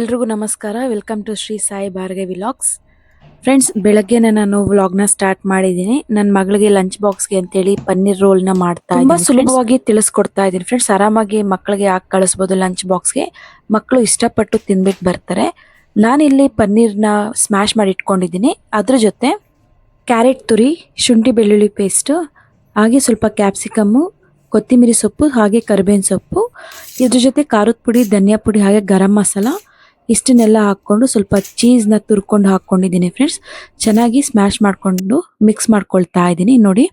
ಎಲ್ರಿಗೂ ನಮಸ್ಕಾರ. Welcome to Sri Sai Bhargavi vlogs. Friends ಬೆಳಗ್ಗೆನೇ ನಾನು ವ್ಲಾಗ್ನ ಸ್ಟಾರ್ಟ್ ಮಾಡಿದ್ದೀನಿ. ನನ್ನ ಮಗಳಿಗೆ ಲಂಚ್ ಬಾಕ್ಸ್ಗೆ ಅಂತೇಳಿ ಪನ್ನೀರ್ ರೋಲ್ನ ಮಾಡ್ತಾ ತುಂಬ ಸುಲಭವಾಗಿ ತಿಳಿಸ್ಕೊಡ್ತಾ ಇದ್ದೀನಿ. ಫ್ರೆಂಡ್ಸ್ ಆರಾಮಾಗಿ ಮಕ್ಕಳಿಗೆ ಹಾಕಿ ಕಳಿಸ್ಬೋದು ಲಂಚ್ ಬಾಕ್ಸ್ಗೆ ಮಕ್ಕಳು ಇಷ್ಟಪಟ್ಟು ತಿನ್ಬಿಟ್ಟು ಬರ್ತಾರೆ. ನಾನಿಲ್ಲಿ ಪನ್ನೀರ್ನ ಸ್ಮ್ಯಾಶ್ ಮಾಡಿ ಇಟ್ಕೊಂಡಿದ್ದೀನಿ. ಅದ್ರ ಜೊತೆ ಕ್ಯಾರೆಟ್ ತುರಿ ಶುಂಠಿ ಬೆಳ್ಳುಳ್ಳಿ ಪೇಸ್ಟು ಹಾಗೆ ಸ್ವಲ್ಪ ಕ್ಯಾಪ್ಸಿಕಮ್ಮು ಕೊತ್ತಿಮಿರಿ ಸೊಪ್ಪು ಹಾಗೆ ಕರಿಬೇವಿನ ಸೊಪ್ಪು. ಇದ್ರ ಜೊತೆ ಖಾರದ ಪುಡಿ ಧನಿಯಾ ಪುಡಿ ಹಾಗೆ ಗರಂ ಮಸಾಲ. ಇಷ್ಟನ್ನೆಲ್ಲ ಹಾಕ್ಕೊಂಡು ಸ್ವಲ್ಪ ಚೀಸ್ನ ತುರ್ಕೊಂಡು ಹಾಕ್ಕೊಂಡಿದ್ದೀನಿ ಫ್ರೆಂಡ್ಸ್. ಚೆನ್ನಾಗಿ ಸ್ಮ್ಯಾಶ್ ಮಾಡಿಕೊಂಡು ಮಿಕ್ಸ್ ಮಾಡ್ಕೊಳ್ತಾ ಇದ್ದೀನಿ. ನೋಡಿ,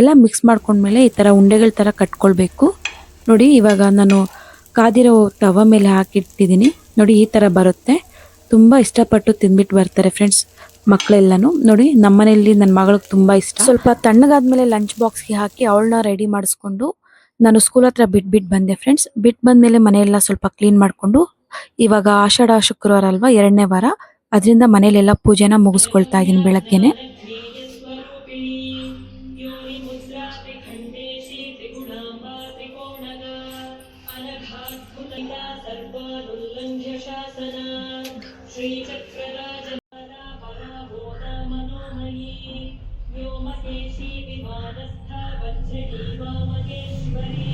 ಎಲ್ಲ ಮಿಕ್ಸ್ ಮಾಡ್ಕೊಂಡ್ಮೇಲೆ ಈ ಥರ ಉಂಡೆಗಳ ಥರ ಕಟ್ಕೊಳ್ಬೇಕು. ನೋಡಿ, ಇವಾಗ ನಾನು ಕಾದಿರೋ ತವ ಮೇಲೆ ಹಾಕಿಟ್ಟಿದ್ದೀನಿ. ನೋಡಿ, ಈ ಥರ ಬರುತ್ತೆ. ತುಂಬ ಇಷ್ಟಪಟ್ಟು ತಿಂದ್ಬಿಟ್ಟು ಬರ್ತಾರೆ ಫ್ರೆಂಡ್ಸ್ ಮಕ್ಕಳೆಲ್ಲನೂ. ನೋಡಿ ನಮ್ಮನೆಯಲ್ಲಿ ನನ್ನ ಮಗಳಿಗೆ ತುಂಬ ಇಷ್ಟ. ಸ್ವಲ್ಪ ತಣ್ಣಗಾದ್ಮೇಲೆ ಲಂಚ್ ಬಾಕ್ಸ್ಗೆ ಹಾಕಿ ಅವಳನ್ನ ರೆಡಿ ಮಾಡಿಸ್ಕೊಂಡು ನಾನು ಸ್ಕೂಲ್ ಹತ್ರ ಬಿಟ್ಬಿಟ್ಟು ಬಂದೆ ಫ್ರೆಂಡ್ಸ್. ಬಿಟ್ಟು ಬಂದಮೇಲೆ ಮನೆಯೆಲ್ಲ ಸ್ವಲ್ಪ ಕ್ಲೀನ್ ಮಾಡಿಕೊಂಡು ಇವಾಗ ಆಷಾಢ ಶುಕ್ರವಾರ ಅಲ್ವಾ ಎರಡನೇ ವಾರ ಅದರಿಂದ ಮನೇಲೆಲ್ಲ ಪೂಜೆನ ಮುಗಿಸ್ಕೊಳ್ತಾ ಇದ್ದೀನಿ ಬೆಳಗ್ಗೆನೆ योनिमुद्रापिखण्डेशी त्रिगुणाम्बा त्रिकोणग अनघाद्भुतया सर्वानुल्लङ्घ्य शासना श्रीचक्रराजमाला पराभूता मनोमयी व्योमकेशी विमानस्था वज्रणी Vamakeshwari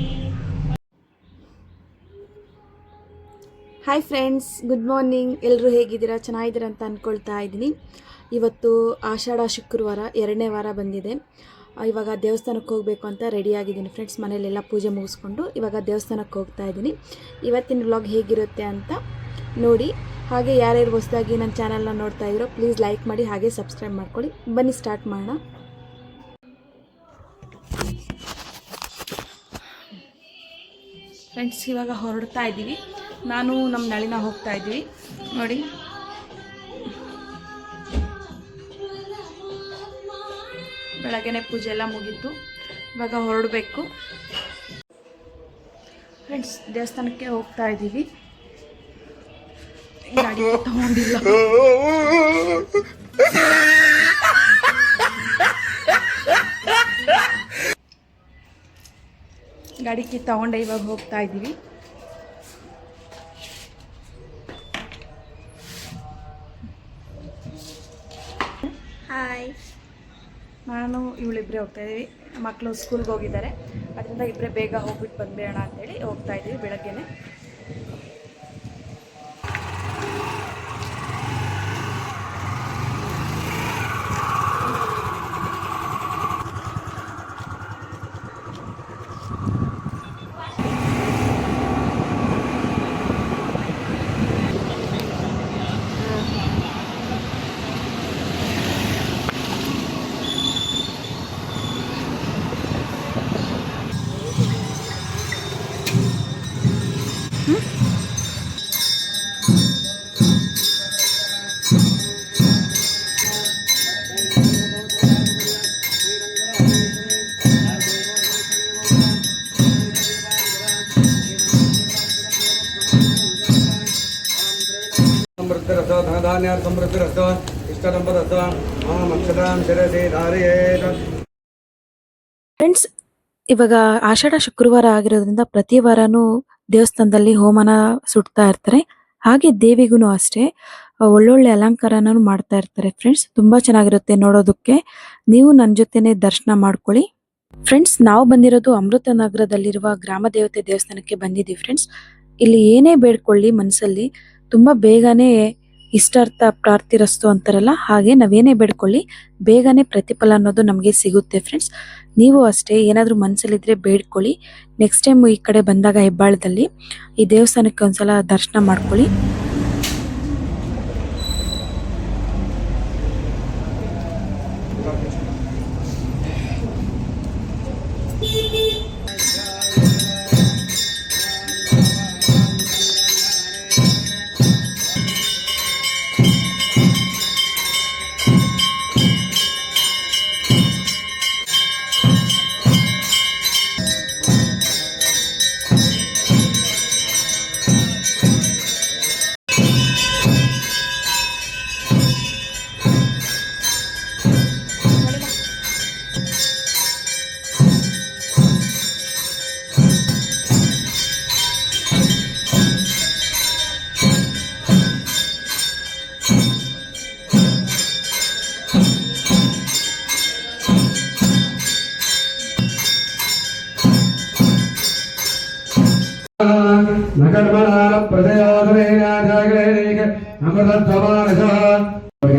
hi friends good morning ಎಲ್ಲರೂ ಹೇಗಿದ್ದೀರಾ? ಚೆನ್ನಾಗಿದ್ದೀರಾ ಅಂತ ಅಂದ್ಕೊಳ್ತಾ ಇದ್ದೀನಿ. ಇವತ್ತು ಆಷಾಢ ಶುಕ್ರವಾರ, ಎರಡನೇ ವಾರ ಬಂದಿದೆ. ಇವಾಗ ದೇವಸ್ಥಾನಕ್ಕೆ ಹೋಗಬೇಕು ಅಂತ ರೆಡಿಯಾಗಿದ್ದೀನಿ ಫ್ರೆಂಡ್ಸ್ ಮನೇಲೆಲ್ಲ ಪೂಜೆ ಮುಗಿಸ್ಕೊಂಡು ಇವಾಗ ದೇವಸ್ಥಾನಕ್ಕೆ ಹೋಗ್ತಾ ಇದ್ದೀನಿ. ಇವತ್ತಿನ ವ್ಲಾಗ್ ಹೇಗಿರುತ್ತೆ ಅಂತ ನೋಡಿ. ಹಾಗೆ ಯಾರ್ಯಾರು ಹೊಸದಾಗಿ ನನ್ನ ಚಾನಲ್ನ ನೋಡ್ತಾ ಇದ್ದೀರೋ ಪ್ಲೀಸ್ ಲೈಕ್ ಮಾಡಿ, ಹಾಗೆ ಸಬ್ಸ್ಕ್ರೈಬ್ ಮಾಡ್ಕೊಳ್ಳಿ. ಬನ್ನಿ ಸ್ಟಾರ್ಟ್ ಮಾಡೋಣ. ಫ್ರೆಂಡ್ಸ್ ಇವಾಗ ಹೊರಡ್ತಾ ಇದ್ದೀವಿ. ನಾನು ನಮ್ಮ ನಳಿನ ಹೋಗ್ತಾ ಇದ್ವಿ. ನೋಡಿ. ಬೆಳಗ್ಗೆ ಪೂಜೆ ಎಲ್ಲ ಮುಗೀತು ಇವಾಗ ಹೊರಡಬೇಕು. ಫ್ರೆಂಡ್ಸ್ ದೇವಸ್ಥಾನಕ್ಕೆ ಹೋಗ್ತಾ ಇದ್ದೀವಿ. ಗಾಡಿ ತಗೊಂಡಿಲ್ಲ. ಗಾಡಿ ತಗೊಂಡೆ ಇವಾಗ ಹೋಗ್ತಾ ಇದ್ದೀವಿ. ನಾನು ಇವಳಿಬ್ಬರೇ ಹೋಗ್ತಾ ಇದ್ದೀವಿ. ಮಕ್ಕಳು ಸ್ಕೂಲ್ಗೆ ಹೋಗಿದ್ದಾರೆ. ಅದರಿಂದ ಇಬ್ಬರೇ ಬೇಗ ಹೋಗ್ಬಿಟ್ಟು ಬಂದ್ಬಿಡೋಣ ಅಂತೇಳಿ ಹೋಗ್ತಾ ಇದ್ದೀವಿ ಬೆಳಗ್ಗೆನೆ. ಸಮೃದ್ಧಿರಸ ಧನಧಾನ್ಯ ಸಮೃದ್ಧಿರಸ ಇಷ್ಟದಂಬರಸ ಮಾಂ ಧಾರಯೇತ. ಫ್ರೆಂಡ್ಸ್ ಇವಾಗ ಆಷಾಢ ಶುಕ್ರವಾರ ಆಗಿರೋದ್ರಿಂದ ಪ್ರತಿ ವಾರನೂ ದೇವಸ್ಥಾನದಲ್ಲಿ ಹೋಮನ ಸುಡ್ತಾ ಇರ್ತಾರೆ. ಹಾಗೆ ದೇವಿಗೂ ಅಷ್ಟೇ ಒಳ್ಳೊಳ್ಳೆ ಅಲಂಕಾರನೂ ಮಾಡ್ತಾ ಇರ್ತಾರೆ. ಫ್ರೆಂಡ್ಸ್ ತುಂಬಾ ಚೆನ್ನಾಗಿರುತ್ತೆ ನೋಡೋದಕ್ಕೆ. ನೀವು ನನ್ನ ಜೊತೆನೆ ದರ್ಶನ ಮಾಡ್ಕೊಳ್ಳಿ. ಫ್ರೆಂಡ್ಸ್ ನಾವು ಬಂದಿರೋದು ಅಮೃತ ನಗರದಲ್ಲಿರುವ ಗ್ರಾಮ ದೇವತೆ ದೇವಸ್ಥಾನಕ್ಕೆ ಬಂದಿದ್ದೀವಿ. ಫ್ರೆಂಡ್ಸ್ ಇಲ್ಲಿ ಏನೇ ಬೇಡ್ಕೊಳ್ಳಿ ಮನಸ್ಸಲ್ಲಿ. ತುಂಬಾ ಬೇಗನೆ ಇಷ್ಟಾರ್ಥ ಪ್ರಾರ್ಥಿರಸ್ತು ಅಂತಾರಲ್ಲ, ಹಾಗೆ ನಾವೇನೇ ಬೇಡ್ಕೊಳ್ಳಿ, ಬೇಗನೆ ಪ್ರತಿಫಲ ಅನ್ನೋದು ನಮಗೆ ಸಿಗುತ್ತೆ ಫ್ರೆಂಡ್ಸ್ ನೀವು ಅಷ್ಟೇ, ಏನಾದರೂ ಮನಸ್ಸಲ್ಲಿದ್ದರೆ ಬೇಡ್ಕೊಳ್ಳಿ. ನೆಕ್ಸ್ಟ್ ಟೈಮ್ ಈ ಕಡೆ ಬಂದಾಗ ಹೆಬ್ಬಾಳದಲ್ಲಿ, ಈ ದೇವಸ್ಥಾನಕ್ಕೆ ಒಂದ್ಸಲ ದರ್ಶನ ಮಾಡ್ಕೊಳ್ಳಿ.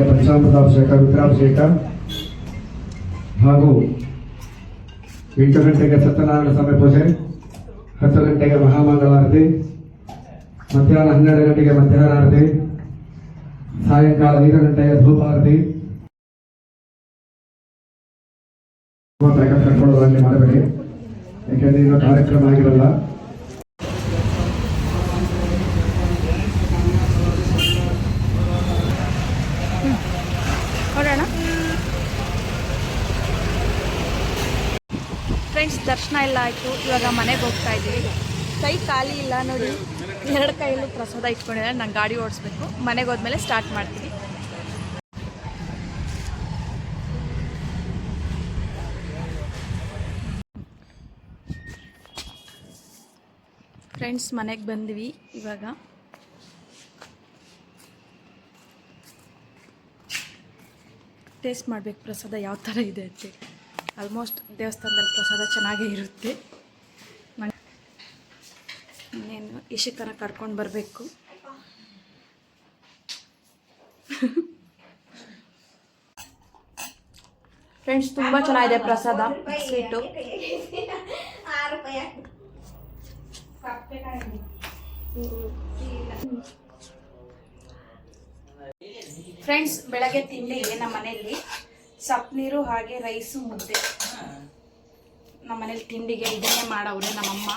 ಪಂಚಾಮೃತಾಭಿಷೇಕ, ರುದ್ರಾಭಿಷೇಕ ಹಾಗೂ ಎಂಟು ಗಂಟೆಗೆ ಸತ್ಯನಾರಾಯಣ ಸ್ವಾಮಿ ಪೂಜೆ, ಹತ್ತು ಗಂಟೆಗೆ ಮಹಾಮಂಗಳಾರತಿ, ಮಧ್ಯಾಹ್ನ ಹನ್ನೆರಡು ಗಂಟೆಗೆ ಮಧ್ಯಾಹ್ನ ಆರತಿ, ಸಾಯಂಕಾಲ ಐದು ಗಂಟೆಗೆ ಧೂಪಾರತಿ. ಕಟ್ಕೊಳ್ಳೋದ್ರಲ್ಲಿ ಮಾಡಬೇಡಿ. ಯಾಕೆಂದ್ರೆ ಇನ್ನೂ ಕಾರ್ಯಕ್ರಮ ಆಗಿರಲ್ಲ ನೋಡೋಣ ಫ್ರೆಂಡ್ಸ್ ದರ್ಶನ ಎಲ್ಲ ಆಯಿತು. ಇವಾಗ ಮನೆಗೆ ಹೋಗ್ತಾ ಇದ್ದೀವಿ. ಕೈ ಖಾಲಿ ಇಲ್ಲ ನೋಡಿ. ಎರಡು ಕೈಯಲ್ಲೂ ಪ್ರಸಾದ ಇಟ್ಕೊಂಡಿದ್ದಾರೆ. ನಾನು ಗಾಡಿ ಓಡಿಸ್ಬೇಕು. ಮನೆಗೆ ಹೋದ್ಮೇಲೆ ಸ್ಟಾರ್ಟ್ ಮಾಡ್ತೀನಿ ಫ್ರೆಂಡ್ಸ್ ಮನೆಗೆ ಬಂದ್ವಿ ಇವಾಗ. ಟೇಸ್ಟ್ ಮಾಡಬೇಕು ಪ್ರಸಾದ ಯಾವ ಥರ ಇದೆ ಅಂತೇಳಿ ಆಲ್ಮೋಸ್ಟ್ ದೇವಸ್ಥಾನದಲ್ಲಿ ಪ್ರಸಾದ ಚೆನ್ನಾಗೇ ಇರುತ್ತೆ. ಇನ್ನೇನು, ಇಶಿಕನ ಕರ್ಕೊಂಡು ಬರಬೇಕು. ಫ್ರೆಂಡ್ಸ್ ತುಂಬ ಚೆನ್ನಾಗಿದೆ ಪ್ರಸಾದ. ಸ್ವೀಟು ಫ್ರೆಂಡ್ಸ್ ಬೆಳಗ್ಗೆ ತಿಂಡಿ ನಮ್ಮ ಮನೆಯಲ್ಲಿ? ಸಪ್ನೀರು ಹಾಗೆ ರೈಸು ಮುದ್ದೆ. ನಮ್ಮ ಮನೇಲಿ ತಿಂಡಿಗೆ ಇದನ್ನೇ ಮಾಡವ್ರೆ ನಮ್ಮಮ್ಮ.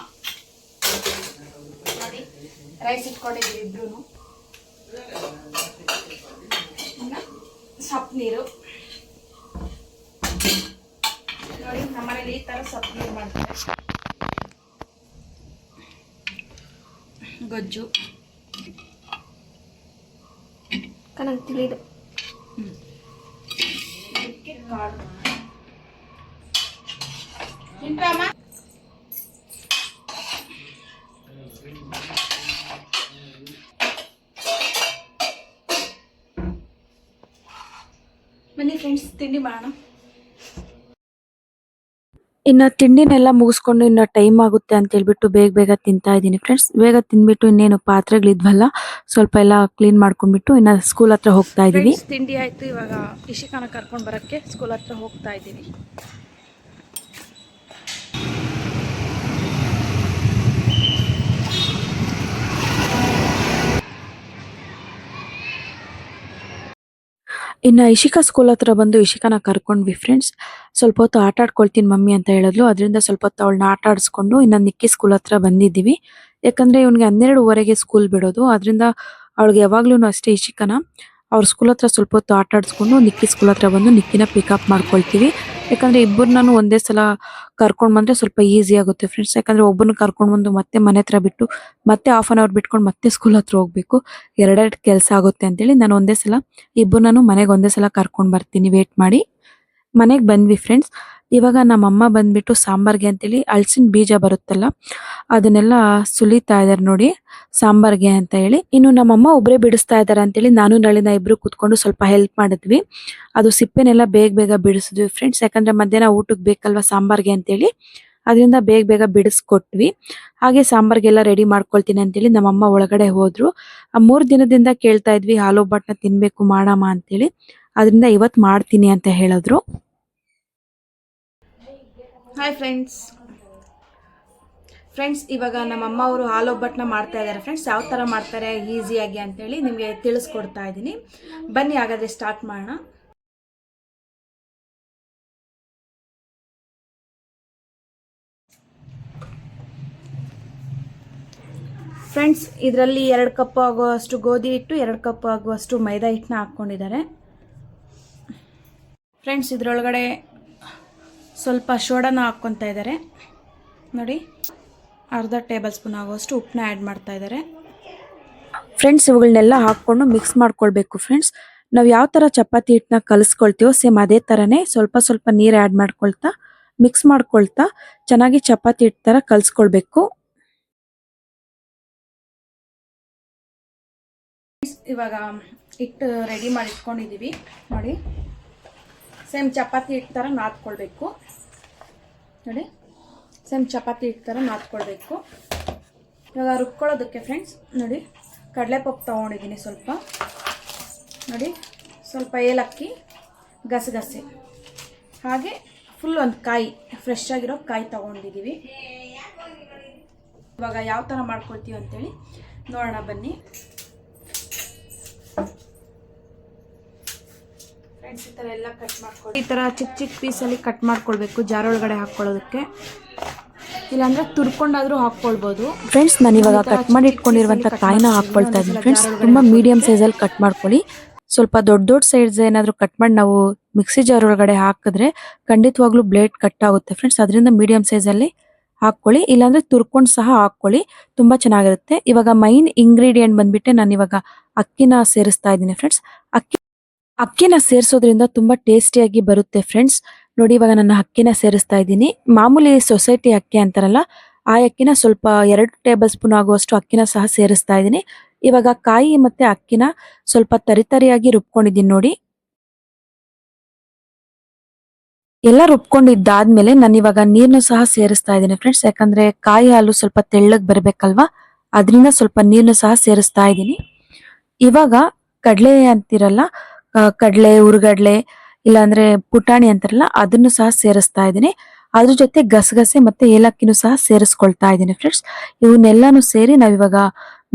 ನೋಡಿ ರೈಸ್ ಇಟ್ಕೊಂಡಿದ್ವಿ ಇಬ್ರು ಸಪ್ನೀರು ನೋಡಿ ನಮ್ಮ ಮನೇಲಿ ಈ ಥರ ಸಪ್ನೀರು ಮಾಡ್ತಾರೆ. ಗೊಜ್ಜು. ಕಣಂಗ್ ತಿಳಿದು ಕಾಳು ತಿಂಟ್ರಮ್ಮ ಬನ್ನಿ ಫ್ರೆಂಡ್ಸ್ ತಿಂಡಿ ಮಾಡೋಣ ಇನ್ನು ತಿಂಡಿನೆಲ್ಲ ಮುಗಿಸ್ಕೊಂಡು ಇನ್ನ ಟೈಮ್ ಆಗುತ್ತೆ ಅಂತ ಹೇಳ್ಬಿಟ್ಟು ಬೇಗ ಬೇಗ ತಿಂತಾ ಇದ್ದೀನಿ ಫ್ರೆಂಡ್ಸ್ ಬೇಗ ತಿನ್ಬಿಟ್ಟು ಇನ್ನೇನು ಪಾತ್ರೆಗಳಿದ್ವಲ್ಲ, ಸ್ವಲ್ಪ ಎಲ್ಲ ಕ್ಲೀನ್ ಮಾಡ್ಕೊಂಡ್ಬಿಟ್ಟು ಇನ್ನ ಸ್ಕೂಲ್ ಹತ್ರ ಹೋಗ್ತಾ ಇದ್ದೀವಿ ತಿಂಡಿ ಆಯ್ತು ಇವಾಗ, ಇಶಿಕಾನ ಕರ್ಕೊಂಡು ಬರಕ್ಕೆ ಸ್ಕೂಲ್ ಹತ್ರ ಹೋಗ್ತಾ ಇದ್ದೀವಿ ಇನ್ನು ಇಶಿಕಾ ಸ್ಕೂಲ್ ಹತ್ರ ಬಂದು ಇಶಿಕಾನ ಕರ್ಕೊಂಡ್ವಿ ಫ್ರೆಂಡ್ಸ್ ಸ್ವಲ್ಪ ಹೊತ್ತು ಆಟ ಆಡ್ಕೊಳ್ತೀನಿ ಮಮ್ಮಿ ಅಂತ ಹೇಳಿದ್ಲು. ಅದರಿಂದ ಸ್ವಲ್ಪ ಹೊತ್ತು ಅವಳನ್ನ ಆಟ ಆಡಿಸ್ಕೊಂಡು ಇನ್ನು ನಿಕ್ಕಿ ಸ್ಕೂಲ್ ಹತ್ರ ಬಂದಿದ್ದೀವಿ. ಯಾಕಂದ್ರೆ ಇವನಿಗೆ ಹನ್ನೆರಡುವರೆಗೆ ಸ್ಕೂಲ್ ಬಿಡೋದು. ಅದರಿಂದ ಅವಳಿಗೆ ಯಾವಾಗ್ಲೂ ಅಷ್ಟೇ ಇಶಿಕಾನ. ಅವ್ರ ಸ್ಕೂಲ್ ಹತ್ರ ಸ್ವಲ್ಪ ಹೊತ್ತು ಆಟ ಆಡಿಸ್ಕೊಂಡು ನಿಕ್ಕಿ ಸ್ಕೂಲ್ ಹತ್ರ ಬಂದು ನಿಕ್ಕಿನ ಪಿಕಪ್ ಮಾಡ್ಕೊಳ್ತೀವಿ. ಯಾಕಂದ್ರೆ ಇಬ್ಬರನ್ನೂ ಒಂದೇ ಸಲ ಕರ್ಕೊಂಡು ಬಂದ್ರೆ ಸ್ವಲ್ಪ ಈಸಿ ಆಗುತ್ತೆ ಫ್ರೆಂಡ್ಸ್ ಯಾಕಂದ್ರೆ ಒಬ್ಬನ ಕರ್ಕೊಂಡು ಬಂದು ಮತ್ತೆ ಮನೆ ಹತ್ರ ಬಿಟ್ಟು ಮತ್ತೆ ಹಾಫ್ ಅನ್ ಅವರ್ ಬಿಟ್ಕೊಂಡು ಮತ್ತೆ ಸ್ಕೂಲ್ ಹತ್ರ ಹೋಗ್ಬೇಕು. ಎರಡೆರಡು ಕೆಲಸ ಆಗುತ್ತೆ ಅಂತೇಳಿ ನಾನು ಒಂದೇ ಸಲ ಇಬ್ಬರನ್ನೂ ಮನೆಗೆ ಒಂದೇ ಸಲ ಕರ್ಕೊಂಡು ಬರ್ತೀನಿ. ವೇಟ್ ಮಾಡಿ. ಮನೆಗೆ ಬಂದ್ವಿ ಫ್ರೆಂಡ್ಸ್ ಇವಾಗ ನಮ್ಮಮ್ಮ ಬಂದ್ಬಿಟ್ಟು ಸಾಂಬಾರ್ಗೆ ಅಂತೇಳಿ ಹಲಸಿನ ಬೀಜ ಬರುತ್ತಲ್ಲ, ಅದನ್ನೆಲ್ಲ ಸುಲಿತಾ ಇದಾರೆ ನೋಡಿ, ಸಾಂಬಾರ್ಗೆ ಅಂತ ಹೇಳಿ. ಇನ್ನು ನಮ್ಮಮ್ಮ ಒಬ್ಬರೇ ಬಿಡಿಸ್ತಾ ಇದಾರೆ ಅಂತೇಳಿ ನಾನು ನಳಿನ ಇಬ್ರು ಕುತ್ಕೊಂಡು ಸ್ವಲ್ಪ ಹೆಲ್ಪ್ ಮಾಡಿದ್ವಿ. ಅದು ಸಿಪ್ಪೆನೆಲ್ಲ ಬೇಗ ಬೇಗ ಬಿಡಿಸಿದ್ವಿ ಫ್ರೆಂಡ್ಸ್ ಯಾಕಂದ್ರೆ ಮಧ್ಯಾಹ್ನ ಊಟಕ್ಕೆ ಬೇಕಲ್ವಾ ಸಾಂಬಾರ್ಗೆ ಅಂತೇಳಿ. ಅದರಿಂದ ಬೇಗ ಬೇಗ ಬಿಡಿಸ್ಕೊಟ್ವಿ. ಹಾಗೆ ಸಾಂಬಾರ್ಗೆಲ್ಲ ರೆಡಿ ಮಾಡ್ಕೊಳ್ತೀನಿ ಅಂತೇಳಿ ನಮ್ಮಮ್ಮ ಒಳಗಡೆ ಹೋದ್ರು. ಆ ಮೂರು ದಿನದಿಂದ ಕೇಳ್ತಾ ಇದ್ವಿ, ಹಾಲು ಬಟ್ನ ತಿನ್ಬೇಕು, ಮಾಡಮ್ಮ ಅಂತೇಳಿ. ಅದರಿಂದ ಇವತ್ತು ಮಾಡ್ತೀನಿ ಅಂತ ಹೇಳಿದ್ರು. ಹಾಯ್ ಫ್ರೆಂಡ್ಸ್ ಫ್ರೆಂಡ್ಸ್ ಇವಾಗ ನಮ್ಮ ಅಮ್ಮ ಅವರು ಹಾಲು ಒಬ್ಬಟ್ಟನ್ನ ಮಾಡ್ತಾ ಇದ್ದಾರೆ. ಫ್ರೆಂಡ್ಸ್ ಯಾವ ಥರ ಮಾಡ್ತಾರೆ? ಈಸಿಯಾಗಿ ಅಂತೇಳಿ ನಿಮಗೆ ತಿಳಿಸ್ಕೊಡ್ತಾ ಇದ್ದೀನಿ. ಬನ್ನಿ, ಹಾಗಾದರೆ ಸ್ಟಾರ್ಟ್ ಮಾಡೋಣ. ಫ್ರೆಂಡ್ಸ್ ಇದರಲ್ಲಿ ಎರಡು ಕಪ್ ಆಗುವಷ್ಟು ಗೋಧಿ ಹಿಟ್ಟು, ಎರಡು ಕಪ್ ಆಗುವಷ್ಟು ಮೈದಾ ಹಿಟ್ಟನ್ನ ಹಾಕ್ಕೊಂಡಿದ್ದಾರೆ. ಫ್ರೆಂಡ್ಸ್ ಇದರೊಳಗಡೆ ಸ್ವಲ್ಪ ಶೋಡನ ಹಾಕ್ಕೊತಾ ಇದ್ದಾರೆ. ನೋಡಿ, ಅರ್ಧ ಟೇಬಲ್ ಸ್ಪೂನ್ ಆಗುವಷ್ಟು ಉಪ್ಪನ್ನ ಆ್ಯಡ್ ಮಾಡ್ತಾ ಇದ್ದಾರೆ. ಫ್ರೆಂಡ್ಸ್ ಇವುಗಳನ್ನೆಲ್ಲ ಹಾಕೊಂಡು ಮಿಕ್ಸ್ ಮಾಡ್ಕೊಳ್ಬೇಕು ಫ್ರೆಂಡ್ಸ್. ನಾವು ಯಾವ ತರ ಚಪಾತಿ ಹಿಟ್ಟನ್ನ ಕಲಿಸ್ಕೊಳ್ತೀವೋ ಸೇಮ್ ಅದೇ ಥರನೇ ಸ್ವಲ್ಪ ಸ್ವಲ್ಪ ನೀರ್ ಆ್ಯಡ್ ಮಾಡ್ಕೊಳ್ತಾ, ಮಿಕ್ಸ್ ಮಾಡ್ಕೊಳ್ತಾ ಚೆನ್ನಾಗಿ ಚಪಾತಿ ಹಿಟ್ಟು ಥರ ಕಲಿಸ್ಕೊಳ್ಬೇಕು. ಇವಾಗ ಹಿಟ್ಟು ರೆಡಿ ಮಾಡಿ ಇಟ್ಕೊಂಡಿದ್ದೀವಿ ನೋಡಿ. ಸೇಮ್ ಚಪಾತಿ ಹಿಟ್ಟು ಥರ ನಾದ್ಕೊಳ್ಬೇಕು. ನೋಡಿ, ಸೇಮ್ ಚಪಾತಿ ಹಿಟ್ಟು ಥರ ನಾದ್ಕೊಳ್ಬೇಕು. ಇವಾಗ ರುಬ್ಕೊಳ್ಳೋದಕ್ಕೆ ಫ್ರೆಂಡ್ಸ್ ನೋಡಿ, ಕಡಲೆಪಪ್ಪು ತೊಗೊಂಡಿದ್ದೀನಿ ಸ್ವಲ್ಪ. ನೋಡಿ, ಸ್ವಲ್ಪ ಏಲಕ್ಕಿ ಗಸಗಸೆ. ಹಾಗೆ ಫುಲ್ ಒಂದು ಕಾಯಿ ಫ್ರೆಶ್ ಆಗಿರೋ ಕಾಯಿ ತೊಗೊಂಡಿದ್ದೀವಿ ಇವಾಗ ಯಾವ ಥರ ಮಾಡ್ಕೊಳ್ತೀವಿ ಅಂತೇಳಿ ನೋಡೋಣ ಬನ್ನಿ. ಫ್ರೆಂಡ್ಸ್ ಈ ತರ ಎಲ್ಲ ಕಟ್ ಮಾಡ್ಕೊಳ್ಳಿ ಈ ಥರ ಚಿಕ್ಕ ಚಿಕ್ಕ ಅಲ್ಲಿ ಕಟ್ ಮಾಡ್ಕೊಳ್ಬೇಕು ಜಾರ ಒಳಗಡೆ ಹಾಕ್ಕೊಳ್ಳೋದಕ್ಕೆ. ಇಲ್ಲಾಂದ್ರೆ ತುರ್ಕೊಂಡಾದ್ರೂ ಹಾಕೊಳ್ಬಹುದು ಫ್ರೆಂಡ್ಸ್ ನಾನು ಇವಾಗ ಕಟ್ ಮಾಡಿ ಇಟ್ಕೊಂಡಿರುವಂತ ಕಾಯಿನ ಹಾಕೊಳ್ತಾ ಇದ್ದೀನಿ. ಫ್ರೆಂಡ್ಸ್ ತುಂಬಾ ಮೀಡಿಯಂ ಅಲ್ಲಿ ಕಟ್ ಮಾಡ್ಕೊಳ್ಳಿ. ಸ್ವಲ್ಪ ದೊಡ್ಡ ದೊಡ್ಡ ಸೈಡ್ಸ್ ಏನಾದ್ರು ಕಟ್ ಮಾಡಿ ನಾವು ಮಿಕ್ಸಿ ಜಾರ್ ಒಳಗಡೆ ಹಾಕಿದ್ರೆ ಖಂಡಿತವಾಗ್ಲೂ ಬ್ಲೇಡ್ ಕಟ್ ಆಗುತ್ತೆ. ಫ್ರೆಂಡ್ಸ್ ಅದರಿಂದ ಮೀಡಿಯಂ ಅಲ್ಲಿ ಹಾಕೊಳ್ಳಿ ಇಲ್ಲಾಂದ್ರೆ ತುರ್ಕೊಂಡು ಸಹ ಹಾಕೊಳ್ಳಿ ತುಂಬಾ ಚೆನ್ನಾಗಿರುತ್ತೆ. ಇವಾಗ ಮೈನ್ ಇಂಗ್ರೀಡಿಯೆಂಟ್ ಬಂದ್ಬಿಟ್ಟೆ ನಾನು ಇವಾಗ ಅಕ್ಕಿನ ಸೇರಿಸ್ತಾ ಇದ್ದೀನಿ. ಫ್ರೆಂಡ್ಸ್ ಅಕ್ಕಿ ಅಕ್ಕಿನ ಸೇರಿಸೋದ್ರಿಂದ ತುಂಬಾ ಟೇಸ್ಟಿಯಾಗಿ ಬರುತ್ತೆ ಫ್ರೆಂಡ್ಸ್ ನೋಡಿ, ಇವಾಗ ನನ್ನ ಅಕ್ಕಿನ ಸೇರಿಸ್ತಾ ಇದ್ದೀನಿ. ಮಾಮೂಲಿ ಸೊಸೈಟಿ ಅಕ್ಕಿ ಅಂತಾರಲ್ಲ, ಆ ಅಕ್ಕಿನ ಸ್ವಲ್ಪ ಎರಡು ಟೇಬಲ್ ಸ್ಪೂನ್ ಆಗುವಷ್ಟು ಅಕ್ಕಿನ ಸಹ ಸೇರಿಸ್ತಾ ಇದ್ದೀನಿ. ಇವಾಗ ಕಾಯಿ ಮತ್ತೆ ಅಕ್ಕಿನ ಸ್ವಲ್ಪ ತರಿತರಿಯಾಗಿ ರುಬ್ಕೊಂಡಿದ್ದೀನಿ ನೋಡಿ. ಎಲ್ಲ ರುಬ್ಕೊಂಡಿದ್ದಾದ್ಮೇಲೆ ನಾನು ಇವಾಗ ನೀರ್ನು ಸಹ ಸೇರಿಸ್ತಾ ಇದ್ದೀನಿ ಫ್ರೆಂಡ್ಸ್ ಯಾಕಂದ್ರೆ ಕಾಯಿ ಹಾಲು ಸ್ವಲ್ಪ ತೆಳ್ಳಗ್ ಬರ್ಬೇಕಲ್ವಾ, ಅದರಿಂದ ಸ್ವಲ್ಪ ನೀರ್ನು ಸಹ ಸೇರಿಸ್ತಾ ಇದ್ದೀನಿ. ಇವಾಗ ಕಡಲೆ ಅಂತಿರಲ್ಲ ಕಡ್ಲೆ ಹುರ್ಗಡ್ಲೆ ಇಲ್ಲಾಂದ್ರೆ ಪುಟಾಣಿ ಅಂತಾರಲ್ಲ, ಅದನ್ನು ಸಹ ಸೇರಿಸ್ತಾ ಇದ್ದೀನಿ. ಅದ್ರ ಜೊತೆ ಗಸಗಸೆ ಮತ್ತೆ ಏಲಕ್ಕಿನೂ ಸಹ ಸೇರಿಸ್ಕೊಳ್ತಾ ಇದ್ದೀನಿ ಫ್ರೆಂಡ್ಸ್ ಇವನ್ನೆಲ್ಲಾನು ಸೇರಿ ನಾವಿವಾಗ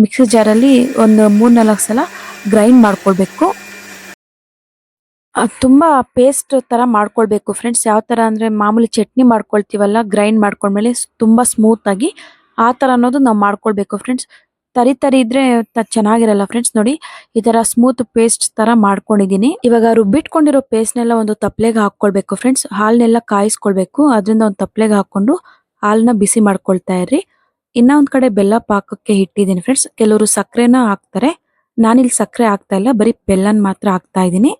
ಮಿಕ್ಸಿ ಜಾರಲ್ಲಿ ಒಂದು ಮೂರ್ನಾಲ್ಕು ಸಲ ಗ್ರೈಂಡ್ ಮಾಡ್ಕೊಳ್ಬೇಕು. ತುಂಬ ಪೇಸ್ಟ್ ತರ ಮಾಡ್ಕೊಳ್ಬೇಕು ಫ್ರೆಂಡ್ಸ್ ಯಾವ ತರ ಅಂದ್ರೆ ಮಾಮೂಲಿ ಚಟ್ನಿ ಮಾಡ್ಕೊಳ್ತೀವಲ್ಲ ಗ್ರೈಂಡ್ ಮಾಡ್ಕೊಂಡ್ಮೇಲೆ ಸ್ಮೂತ್ ಆಗಿ ಆ ತರ ಅನ್ನೋದು ನಾವು ಮಾಡ್ಕೊಳ್ಬೇಕು ಫ್ರೆಂಡ್ಸ್ ತರಿ ತರಿ ಇದ್ರೆ ಚೆನ್ನಾಗಿರಲ್ಲ ಫ್ರೆಂಡ್ಸ್ ನೋಡಿ. ಈ ತರ ಸ್ಮೂತ್ ಪೇಸ್ಟ್ ತರ ಮಾಡ್ಕೊಂಡಿದೀನಿ ಇವಾಗ ರುಬ್ಬಿಟ್ಕೊಂಡಿರೋ ಪೇಸ್ಟ್ನೆಲ್ಲ ಒಂದು ತಪ್ಲೆಗೆ ಹಾಕೊಳ್ಬೇಕು ಫ್ರೆಂಡ್ಸ್ ಹಾಲ್ನೆಲ್ಲ ಕಾಯಿಸ್ಕೊಳ್ಬೇಕು. ಅದರಿಂದ ಒಂದು ತಪ್ಲೆಗೆ ಹಾಕೊಂಡು ಹಾಲ್ನ ಬಿಸಿ ಮಾಡ್ಕೊಳ್ತಾ ಇರ್ರಿ. ಇನ್ನ ಒಂದ್ ಕಡೆ ಬೆಲ್ಲ ಪಾಕಕ್ಕೆ ಇಟ್ಟಿದ್ದೀನಿ ಫ್ರೆಂಡ್ಸ್ ಕೆಲವರು ಸಕ್ಕರೆನ ಹಾಕ್ತಾರೆ. ನಾನಿಲ್ಲಿ ಸಕ್ಕರೆ ಹಾಕ್ತಾ ಇಲ್ಲ, ಬರೀ ಬೆಲ್ಲನ್ ಮಾತ್ರ ಹಾಕ್ತಾ ಇದ್ದೀನಿ.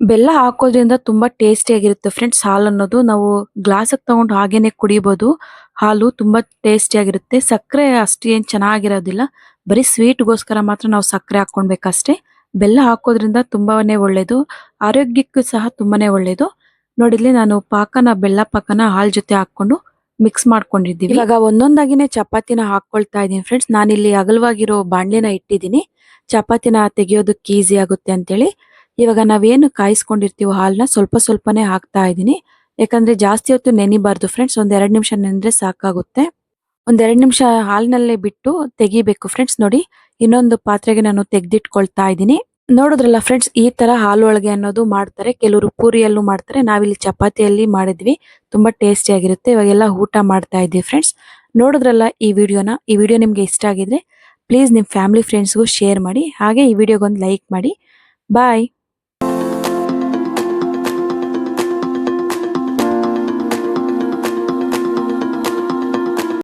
ಬೆಲ್ಲ ಹಾಕೋದ್ರಿಂದ ತುಂಬಾ ಟೇಸ್ಟಿ ಆಗಿರುತ್ತೆ ಫ್ರೆಂಡ್ಸ್ ಹಾಲು ಅನ್ನೋದು. ನಾವು ಗ್ಲಾಸಿಗೆ ತಗೊಂಡು ಹಾಗೇನೆ ಕುಡಿಬಹುದು ಹಾಲು ತುಂಬಾ ಟೇಸ್ಟಿ ಆಗಿರುತ್ತೆ. ಸಕ್ಕರೆ ಅಷ್ಟೇನ್ ಚೆನ್ನಾಗಿರೋದಿಲ್ಲ. ಬರೀ ಸ್ವೀಟ್ಗೋಸ್ಕರ ಮಾತ್ರ ನಾವು ಸಕ್ಕರೆ ಹಾಕ್ಕೊಳ್ಬೇಕಷ್ಟೇ. ಬೆಲ್ಲ ಹಾಕೋದ್ರಿಂದ ತುಂಬಾನೇ ಒಳ್ಳೇದು. ಆರೋಗ್ಯಕ್ಕೂ ಸಹ ತುಂಬಾನೇ ಒಳ್ಳೇದು. ನೋಡಿಲ್ಲಿ ನಾನು ಪಾಕನ, ಬೆಲ್ಲ ಪಾಕನ ಹಾಲ್ ಜೊತೆ ಹಾಕೊಂಡು ಮಿಕ್ಸ್ ಮಾಡ್ಕೊಂಡಿದ್ದೀವಿ. ಇವಾಗ ಒಂದೊಂದಾಗಿನೇ ಚಪಾತಿನ ಹಾಕೊಳ್ತಾ ಇದ್ದೀನಿ ಫ್ರೆಂಡ್ಸ್ ನಾನಿಲ್ಲಿ ಅಗಲವಾಗಿರೋ ಬಾಣ್ಲಿನ ಇಟ್ಟಿದ್ದೀನಿ. ಚಪಾತಿನ ತೆಗಿಯೋದಕ್ಕೆ ಈಸಿ ಆಗುತ್ತೆ ಅಂತೇಳಿ. ಇವಾಗ ನಾವೇನು ಕಾಯಿಸ್ಕೊಂಡಿರ್ತೀವೋ ಹಾಲನ್ನ ಸ್ವಲ್ಪ ಸ್ವಲ್ಪನೇ ಹಾಕ್ತಾ ಇದ್ದೀನಿ. ಯಾಕಂದ್ರೆ ಜಾಸ್ತಿ ಹೊತ್ತು ನೆನಿಬಾರ್ದು ಫ್ರೆಂಡ್ಸ್ ಒಂದ್ ಎರಡು ನಿಮಿಷ ನೆನೆದ್ರೆ ಸಾಕಾಗುತ್ತೆ. ಒಂದ್ ಎರಡ್ ನಿಮಿಷ ಹಾಲಿನಲ್ಲೇ ಬಿಟ್ಟು ತೆಗಿಬೇಕು ಫ್ರೆಂಡ್ಸ್ ನೋಡಿ, ಇನ್ನೊಂದು ಪಾತ್ರೆಗೆ ನಾನು ತೆಗೆದಿಟ್ಕೊಳ್ತಾ ಇದ್ದೀನಿ. ನೋಡಿದ್ರಲ್ಲ ಫ್ರೆಂಡ್ಸ್ ಈ ತರ ಹಾಲು ಒಳಗೆ ಅನ್ನೋದು ಮಾಡ್ತಾರೆ. ಕೆಲವರು ಪೂರಿಯಲ್ಲೂ ಮಾಡ್ತಾರೆ. ನಾವಿಲ್ಲಿ ಚಪಾತಿಯಲ್ಲಿ ಮಾಡಿದ್ವಿ. ತುಂಬಾ ಟೇಸ್ಟಿ ಆಗಿರುತ್ತೆ. ಇವಾಗೆಲ್ಲ ಊಟ ಮಾಡ್ತಾ ಇದ್ದೀವಿ ಫ್ರೆಂಡ್ಸ್ ನೋಡಿದ್ರಲ್ಲ ಈ ವಿಡಿಯೋನ. ಈ ವಿಡಿಯೋ ನಿಮ್ಗೆ ಇಷ್ಟ ಆಗಿದ್ರೆ ಪ್ಲೀಸ್ ನಿಮ್ ಫ್ಯಾಮಿಲಿ ಫ್ರೆಂಡ್ಸ್ಗೂ ಶೇರ್ ಮಾಡಿ. ಹಾಗೆ ಈ ವಿಡಿಯೋಗೊಂದು ಲೈಕ್ ಮಾಡಿ. ಬಾಯ್